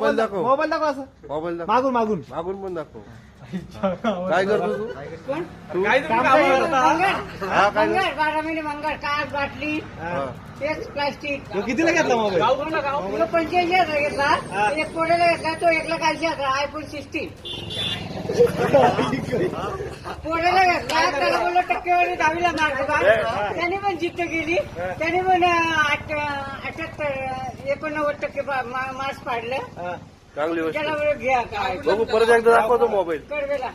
Mobile दाखव. Mobile दाखव असं. मोबाईल दाखव. मागून मागून. मागून पण दाखव. काय करतो तू? तू? काम करत होता. हा काय करतो? मंगळ बारा महिने मंगळ काच बाटली हा. तेच प्लास्टिक तो कितीला घेतला मोबाईल तो पंच्याऐंशी हजार घेतला. एक पोड्याला घेतला तो एक लाख ऐंशी हजार आयफोन सिक्स्टीन पोड्याला घेतला त्याला टक्केवारी दहावीला मार्क बा. त्याने पण जिद्द केली. त्याने पण आठ अठ्याहत्तर एकोणनव्वद टक्के मार्क्स पाडलं. चांगली गोष्ट. त्याला बोललो घ्या काय. बघू परत एकदा दाखवतो मोबाईल. कडवेला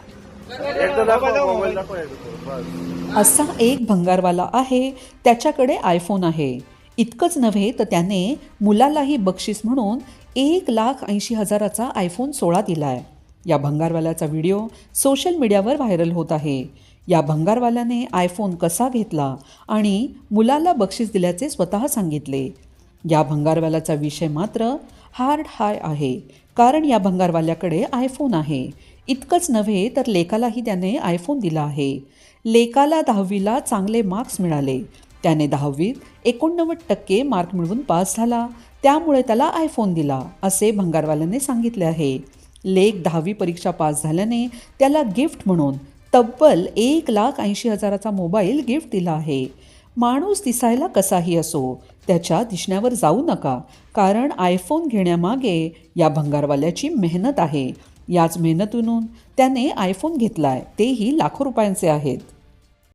एकदा दाखव मोबाईल दाखव एकदा. बस. असा एक भंगारवाला आहे त्याच्याकडे आयफोन आहे. इतकंच नव्हे तर त्याने मुलालाही बक्षीस म्हणून एक लाख ऐंशी हजाराचा आयफोन सोळा दिला आहे या भंगारवाल्याचा व्हिडिओ सोशल मीडियावर व्हायरल होत आहे. या भंगारवाल्याने आयफोन कसा घेतला आणि मुलाला बक्षीस दिल्याचे स्वतः सांगितले. या भंगारवाल्याचा विषय मात्र हार्ड हाय आहे कारण या भंगारवाल्याकडे आयफोन आहे. इतकंच नव्हे तर लेकालाही त्याने आयफोन दिला आहे. लेकाला दहावीला चांगले मार्क्स मिळाले. त्याने दहावीत एकोणनव्वद टक्के मार्क मिळवून पास झाला. त्यामुळे त्याला आयफोन दिला असे भंगारवाल्याने सांगितले आहे. लेक दहावी परीक्षा पास झाल्याने त्याला गिफ्ट म्हणून तब्बल एक लाख ऐंशी हजाराचा मोबाईल गिफ्ट दिला आहे. माणूस दिसायला कसाही असो त्याच्या दिसण्यावर जाऊ नका कारण आयफोन घेण्यामागे या भंगारवाल्याची मेहनत आहे. याच मेहनतीतून त्याने आयफोन घेतला आहे तेही लाखो रुपयांचे आहेत.